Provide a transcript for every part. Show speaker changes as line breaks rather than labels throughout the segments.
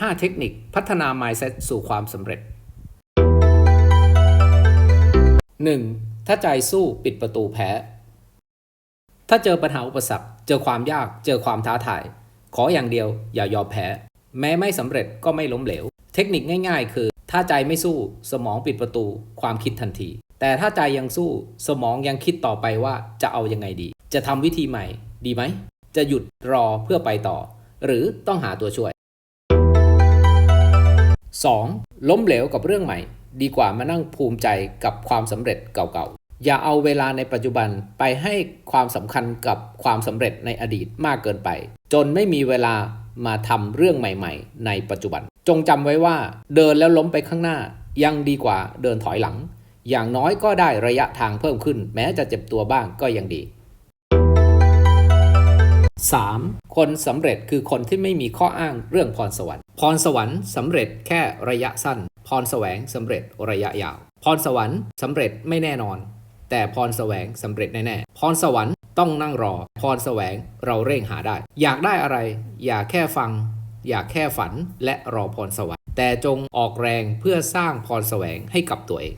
5 เทคนิคพัฒนา mindset สู่ความสำเร็จ 1. ถ้าใจสู้ปิดประตูแพ้ ถ้าเจอปัญหาอุปสรรค เจอความยาก เจอความท้าทาย ขออย่างเดียวอย่ายอมแพ้ แม้ไม่สำเร็จก็ไม่ล้มเหลว เทคนิคง่าย ๆ คือ ถ้าใจไม่สู้สมองปิดประตู ความคิดทันที แต่ถ้าใจยังสู้สมองยังคิดต่อไปว่าจะเอายังไงดี จะทำวิธีใหม่ ดีไหม จะหยุดรอเพื่อไปต่อ หรือต้องหาตัวช่วย 2. ล้มเหลวกับเรื่องใหม่ ดีกว่ามานั่งภูมิใจกับความสำเร็จเก่าๆ อย่าเอาเวลาในปัจจุบันไปให้ความสำคัญกับความสำเร็จในอดีตมากเกินไป จนไม่มีเวลามาทำเรื่องใหม่ ๆ ในปัจจุบัน จงจำไว้ว่า เดินแล้วล้มไปข้างหน้า ยังดีกว่าเดินถอยหลัง อย่างน้อยก็ได้ระยะทางเพิ่มขึ้น แม้จะเจ็บตัวบ้างก็ยังดี 3. คนสำเร็จคือคนที่ไม่มีข้ออ้างเรื่องพรสวรรค์ พรสวรรค์สำเร็จแค่ระยะสั้น พรแสวงสำเร็จระยะยาว พรสวรรค์สำเร็จไม่แน่นอน แต่พรแสวงสำเร็จแน่ๆพรสวรรค์ต้องนั่งรอ พรแสวงเราเร่งหาได้ อยากได้อะไร อย่าแค่ฟัง อย่าแค่ฝันและรอพรสวรรค์ แต่จงออกแรงเพื่อสร้างพรแสวงให้กับตัวเอง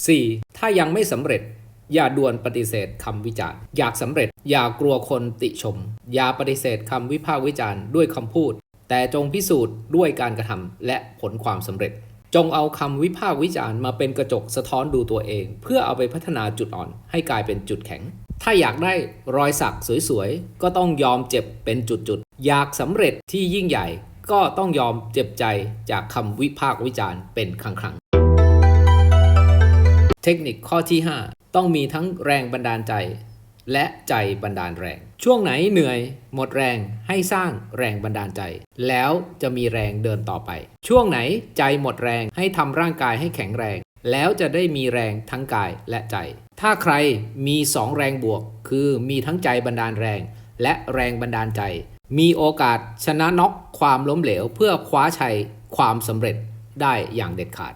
4. ถ้ายังไม่สำเร็จ อย่าด่วนปฏิเสธคำวิจารณ์ อยากสำเร็จ อย่ากลัวคนติชม อย่าปฏิเสธคำวิพากษ์วิจารณ์ด้วยคำพูด แต่จงพิสูจน์ด้วยการกระทำและผลความสำเร็จ จงเอาคำวิพากษ์วิจารณ์มาเป็นกระจกสะท้อนดูตัวเอง เพื่อเอาไปพัฒนาจุดอ่อน ให้กลายเป็นจุดแข็ง ถ้าอยากได้รอยสักสวยๆ ก็ต้องยอมเจ็บเป็นจุดๆ อยากสำเร็จที่ยิ่งใหญ่ ก็ต้องยอมเจ็บใจจากคำวิพากษ์วิจารณ์เป็นครั้งๆ เทคนิคข้อที่ 5 ต้องมีทั้งแรงบันดาลใจ และใจบันดาลแรง ช่วงไหนเหนื่อย หมดแรงให้สร้างแรงบันดาลใจ แล้วจะมีแรงเดินต่อไป ช่วงไหนใจหมดแรงให้ทำร่างกายให้แข็งแรง แล้วจะได้มีแรงทั้งกายและใจ ถ้าใครมี2แรงบวก คือมีทั้งใจบันดาลแรง และแรงบันดาลใจ มีโอกาสชนะน็อกความล้มเหลวเพื่อคว้าชัยความสำเร็จได้อย่างเด็ดขาด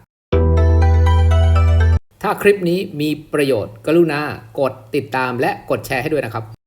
ถ้าคลิปนี้มีประโยชน์กรุณากดติดตามและกดแชร์ให้ด้วยนะครับ